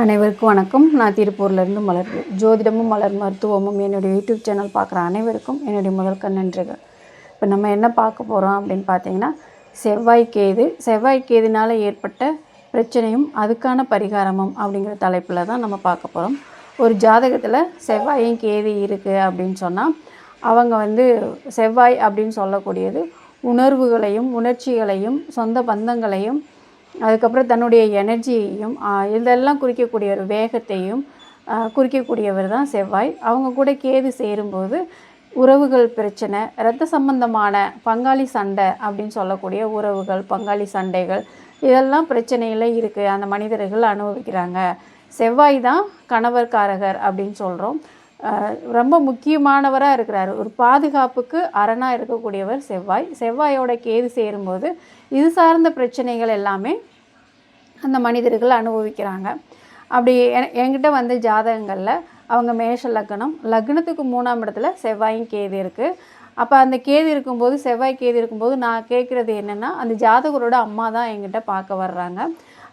அனைவருக்கும் வணக்கம். நான் திருப்பூர்லேருந்து மலர் ஜோதிடமும் மலர் மருத்துவமும் என்னுடைய யூடியூப் சேனல் பார்க்குற அனைவருக்கும் என்னுடைய முதல் நன்றிகள். இப்போ நம்ம என்ன பார்க்க போகிறோம் அப்படின்னு பார்த்தீங்கன்னா செவ்வாய் கேது. செவ்வாய் கேதுனால் ஏற்பட்ட பிரச்சனையும் அதுக்கான பரிகாரமும் அப்படிங்கிற தலைப்பில் தான் நம்ம பார்க்க போகிறோம் ஒரு ஜாதகத்தில் செவ்வாயும் கேது இருக்குது அப்படின்னு சொன்னால் அவங்க வந்து செவ்வாய் அப்படின்னு சொல்லக்கூடியது உணர்வுகளையும் உணர்ச்சிகளையும் சொந்த பந்தங்களையும் அதுக்கப்புறம் தன்னுடைய எனர்ஜியையும் இதெல்லாம் குறிக்கக்கூடிய ஒரு வேகத்தையும் குறிக்கக்கூடியவர் தான் செவ்வாய். அவங்க கூட கேது சேரும்போது உறவுகள் பிரச்சனை இரத்த சம்பந்தமான பங்காளி சண்டை அப்படின்னு சொல்லக்கூடிய உறவுகள் பங்காளி சண்டைகள் இதெல்லாம் பிரச்சனையில் இருக்குது அந்த மனிதர்கள் அனுபவிக்கிறாங்க. செவ்வாய் தான் கணவர்காரகர் அப்படின்னு சொல்கிறோம் ரொம்ப முக்கியமானவராக இருக்கிறார். ஒரு பாதுகாப்புக்கு அரணாக இருக்கக்கூடியவர் செவ்வாய். செவ்வாயோட கேது சேரும்போது இது சார்ந்த பிரச்சனைகள் எல்லாமே அந்த மனிதர்கள் அனுபவிக்கிறாங்க. அப்படி என்கிட்ட வந்து ஜாதகங்களில் அவங்க மேஷ லக்னம் லக்னத்துக்கு மூணாம் இடத்துல செவ்வாயும் கேது இருக்குது அப்போ அந்த கேது இருக்கும்போது செவ்வாய் கேது இருக்கும்போது நான் கேட்குறது என்னென்னா அந்த ஜாதகரோட அம்மா தான் என்கிட்ட பார்க்க வர்றாங்க.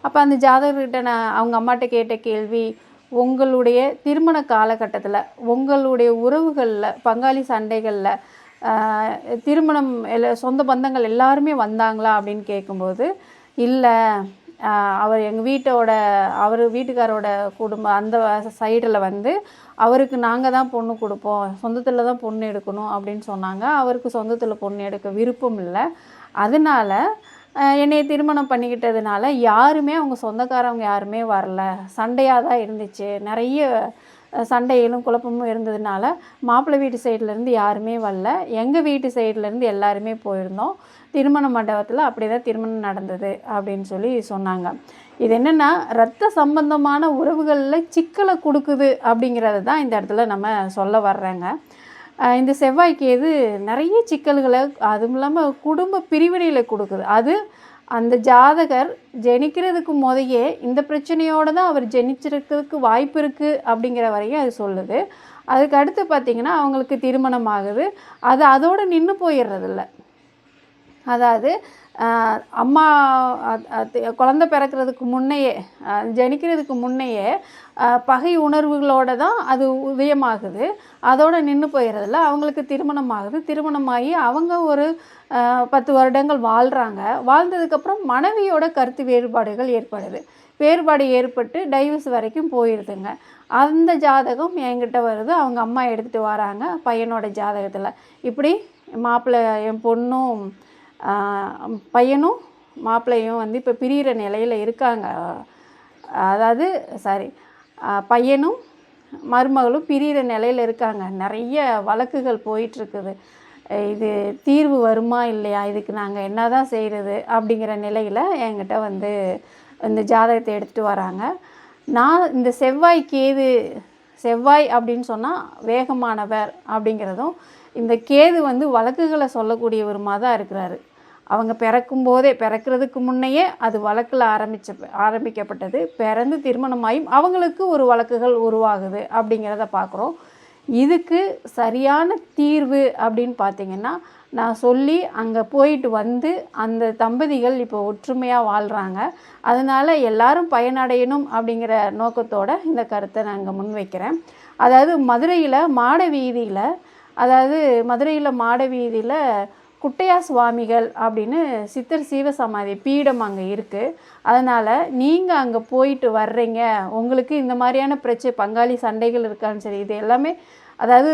அப்போ அந்த ஜாதகர்கிட்ட நான் அவங்க அம்மாட்ட கேட்ட கேள்வி உங்களுடைய திருமண காலகட்டத்தில் உங்களுடைய உறவுகளில் பங்காளி சண்டைகளில் திருமணம் எல்லா சொந்த பந்தங்கள் எல்லாருமே வந்தாங்களா அப்படின்னு கேட்கும்போது இல்லை அவர் எங்கள் வீட்டோட அவர் வீட்டுக்காரோட குடும்பம் அந்த சைடில் வந்து அவருக்கு நாங்கள் தான் பொண்ணு கொடுப்போம் சொந்தத்தில் தான் பொண்ணு எடுக்கணும் அப்படின்னு சொன்னாங்க. அவருக்கு சொந்தத்தில் பொண்ணு எடுக்க விருப்பம் இல்லை. அதனால என்னையை திருமணம் பண்ணிக்கிட்டதுனால யாருமே அவங்க சொந்தக்காரவங்க யாருமே வரல. சண்டையாக தான் இருந்துச்சு. நிறைய சண்டையிலும் சண்டைகளும் குழப்பமும் இருந்ததுனால மாப்பிள்ளை வீட்டு சைட்லேருந்து யாருமே வரல. எங்கள் வீட்டு சைட்லேருந்து எல்லாருமே போயிருந்தோம். திருமண மண்டபத்தில் அப்படி தான் திருமணம் நடந்தது அப்படின்னு சொல்லி சொன்னாங்க. இது என்னென்னா ரத்த சம்பந்தமான உறவுகளில் சிக்கலை கொடுக்குது அப்படிங்கிறது தான் இந்த இடத்துல நம்ம சொல்ல வர்றேங்க. இந்த செவ்வாய்க்கு எது நிறைய சிக்கல்களை அதுவும் இல்லாமல் குடும்ப பிரிவினையில் கொடுக்குது. அது அந்த ஜாதகர் ஜெனிக்கிறதுக்கு முதையே இந்த பிரச்சனையோடு தான் அவர் ஜெனிச்சிருக்கிறதுக்கு வாய்ப்பு இருக்குது அப்படிங்கிற வரையும் அது சொல்லுது. அதுக்கு அடுத்து பார்த்திங்கன்னா அவங்களுக்கு திருமணம் ஆகுது. அது அதோடு நின்று போயிடுறதில்ல. அதாவது அம்மா குழந்த அது- பிறக்கிறதுக்கு முன்னையே ஜனிக்கிறதுக்கு முன்னையே பகை உணர்வுகளோட தான் அது உதயமாகுது. அதோடு நின்று போயிடுறதில்ல அவங்களுக்கு திருமணம் ஆகுது திருமணமாகி அவங்க ஒரு பத்து வருடங்கள் வாழ்கிறாங்க வாழ்ந்ததுக்கப்புறம் மனைவியோட கருத்து வேறுபாடுகள் ஏற்படுது. வேறுபாடு ஏற்பட்டு டைவர்ஸ் வரைக்கும் போயிடுதுங்க அந்த ஜாதகம் என்கிட்ட வருது. அவங்க அம்மா எடுத்துகிட்டு வராங்க பையனோட ஜாதகத்தில். இப்படி மாப்பிள்ளை என் பொண்ணும் பையனும் மாப்பிள்ளையும் வந்து இப்போ பிரியிற நிலையில் இருக்காங்க. அதாவது சாரி பையனும் மருமகளும் பிரியிற நிலையில் இருக்காங்க. நிறைய வழக்குகள் போயிட்டுருக்குது. இது தீர்வு வருமா இல்லையா? இதுக்கு நாங்கள் என்ன தான் செய்கிறது அப்படிங்கிற நிலையில் என்கிட்ட வந்து இந்த ஜாதகத்தை எடுத்துகிட்டு வராங்க. நான் இந்த செவ்வாய் கேது செவ்வாய் அப்படின்னு சொன்னால் வேகமானவர் அப்படிங்கிறதும் இந்த கேது வந்து வழக்குகளை சொல்லக்கூடியவருமா தான் இருக்கிறாரு. அவங்க பிறக்கும் போதே பிறக்கிறதுக்கு முன்னையே அது வழக்கில் ஆரம்பிச்ச ஆரம்பிக்கப்பட்டது. பிறந்து திருமணமாயும் அவங்களுக்கு ஒரு வழக்குகள் உருவாகுது அப்படிங்கிறத பார்க்குறோம் இதுக்கு சரியான தீர்வு அப்படின்னு பார்த்தீங்கன்னா நான் சொல்லி அங்கே போயிட்டு வந்து அந்த தம்பதிகள் இப்போ ஒற்றுமையாக வாழ்கிறாங்க அதனால் எல்லாரும் பயனடையணும் அப்படிங்கிற நோக்கத்தோட இந்த கருத்தை நான் இங்கே முன்வைக்கிறேன். அதாவது மதுரையில் மாட வீதியில் அதாவது மதுரையில் மாட வீதியில் குட்டையா சுவாமிகள் அப்படின்னு சித்தர் சீவசமாதி பீடம் அங்கே இருக்குது அதனால் நீங்கள் அங்கே போயிட்டு வர்றீங்க. உங்களுக்கு இந்த மாதிரியான பிரச்சனை பங்காளி சண்டைகள் இருக்கான்னு சரி இது எல்லாமே அதாவது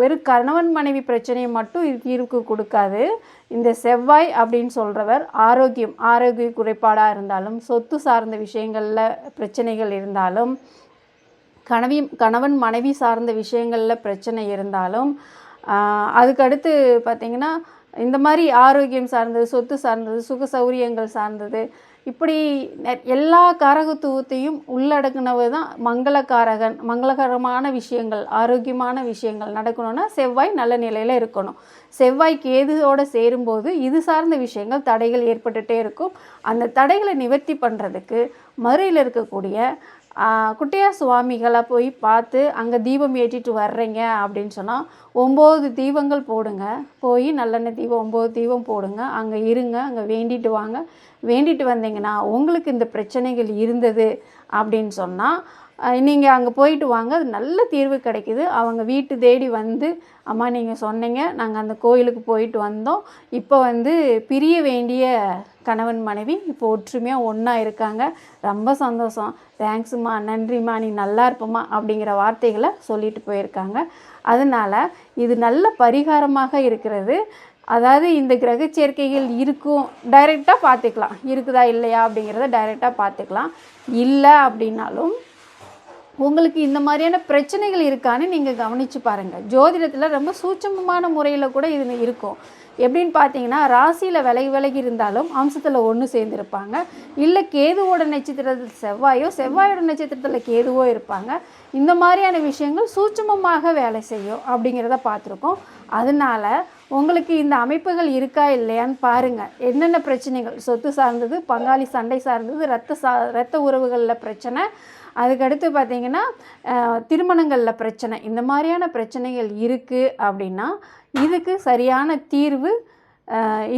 வெறும் கணவன் மனைவி பிரச்சனையை மட்டும் தீர்வுக்கு கொடுக்காது. இந்த செவ்வாய் அப்படின்னு சொல்கிறவர் ஆரோக்கியம் ஆரோக்கிய குறைபாடாக இருந்தாலும் சொத்து சார்ந்த விஷயங்களில் பிரச்சனைகள் இருந்தாலும் கணவி கணவன் மனைவி சார்ந்த விஷயங்களில் பிரச்சனை இருந்தாலும் அதுக்கடுத்து பார்த்திங்கன்னா இந்த மாதிரி ஆரோக்கியம் சார்ந்தது சொத்து சார்ந்தது சுக சௌரியங்கள் சார்ந்தது இப்படி எல்லா காரகத்துவத்தையும் உள்ளடக்குனவு தான் மங்களக்காரகன். மங்களகரமான விஷயங்கள் ஆரோக்கியமான விஷயங்கள் நடக்கணும்னா செவ்வாய் நல்ல நிலையில் இருக்கணும். செவ்வாய் கேதுவோட சேரும்போது இது சார்ந்த விஷயங்கள் தடைகள் ஏற்பட்டுட்டே இருக்கும். அந்த தடைகளை நிவர்த்தி பண்ணுறதுக்கு மதுரையில் இருக்கக்கூடிய குட்டையா சுவாமிகளை போய் பார்த்து அங்கே தீபம் ஏற்றிட்டு வர்றீங்க அப்படின்னு சொன்னால் ஒம்பது தீபங்கள் போடுங்க. போய் நல்லெண்ணெய் தீபம் ஒம்பது தீபம் போடுங்க. அங்கே இருங்க அங்கே வேண்டிட்டு வாங்க. வேண்டிட்டு வந்தீங்கன்னா உங்களுக்கு இந்த பிரச்சனைகள் இருந்தது அப்படின்னு சொன்னால் நீங்கள் அங்கே போயிட்டு வாங்க. அது நல்ல தீர்வு கிடைக்குது. அவங்க வீட்டு தேடி வந்து அம்மா நீங்கள் சொன்னீங்க. நாங்கள் அந்த கோயிலுக்கு போயிட்டு வந்தோம். இப்போ வந்து பிரிய வேண்டிய கணவன் மனைவி இப்போ ஒற்றுமையாக ஒன்றா இருக்காங்க. ரொம்ப சந்தோஷம். தேங்க்ஸுமா நன்றிம்மா நீ நல்லா இருப்பம்மா அப்படிங்கிற வார்த்தைகளை சொல்லிட்டு போயிருக்காங்க. அதனால் இது நல்ல பரிகாரமாக இருக்கிறது. அதாவது இந்த கிரக சேர்க்கைகள் இருக்கும். டைரெக்டாக பார்த்துக்கலாம். இருக்குதா இல்லையா அப்படிங்கிறத டைரெக்டாக பார்த்துக்கலாம். இல்லை அப்படின்னாலும் உங்களுக்கு இந்த மாதிரியான பிரச்சனைகள் இருக்கான்னு நீங்கள் கவனித்து பாருங்கள் ஜோதிடத்தில் ரொம்ப சூட்சமமான முறையில் கூட இது இருக்கும். எப்படின்னு பார்த்தீங்கன்னா ராசியில் விலகி விலகி இருந்தாலும் அம்சத்தில் ஒன்று சேர்ந்துருப்பாங்க. இல்லை கேதுவோட நட்சத்திரத்தில் செவ்வாயோ செவ்வாயோட நட்சத்திரத்தில் கேதுவோ இருப்பாங்க. இந்த மாதிரியான விஷயங்கள் சூட்சமமாக வேலை செய்யும் அப்படிங்கிறத பார்த்துருக்கோம் அதனால உங்களுக்கு இந்த அமைப்புகள் இருக்கா இல்லையான்னு பாருங்கள் என்னென்ன பிரச்சனைகள்? சொத்து சார்ந்தது பங்காளி சண்டை சார்ந்தது ரத்த சா ரத்த உறவுகளில் பிரச்சனை அதுக்கடுத்து பார்த்தீங்கன்னா திருமணங்களில் பிரச்சனை. இந்த மாதிரியான பிரச்சனைகள் இருக்குது அப்படின்னா இதுக்கு சரியான தீர்வு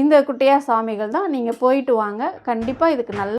இந்த குட்டையா சாமிகள் தான். நீங்கள் போயிட்டு வாங்க. கண்டிப்பாக இதுக்கு நல்ல